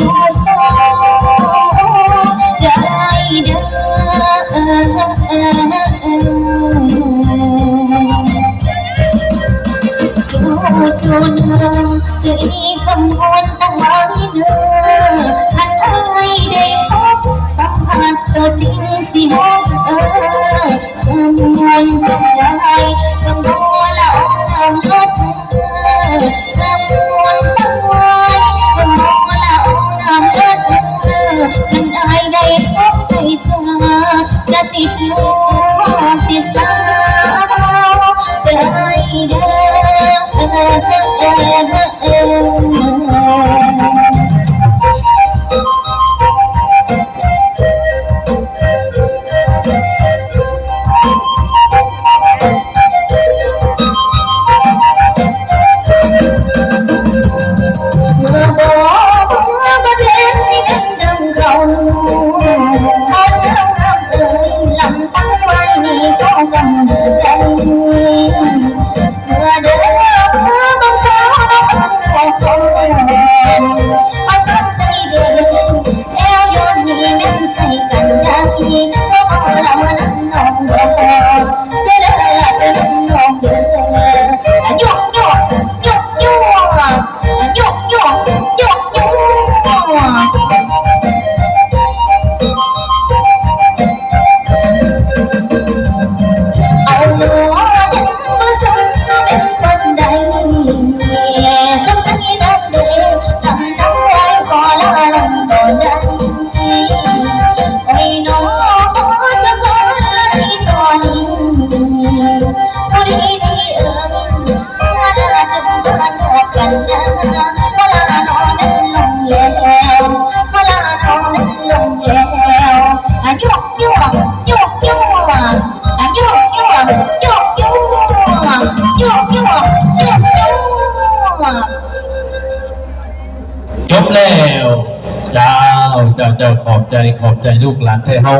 นาสาใจเด้อจูจูนาจะรีคำวนตั้งไว้เด้อนเอ้ยได้พบสัมผัสตัวจริงสิฮอเออเออมืองต้องได้ต้องรู้ ติดโลกติดสาวใจเดิง จบแล้ว เจ้าเจ้าเจ้าขอบใจขอบใจลูกหลานไทยเฮา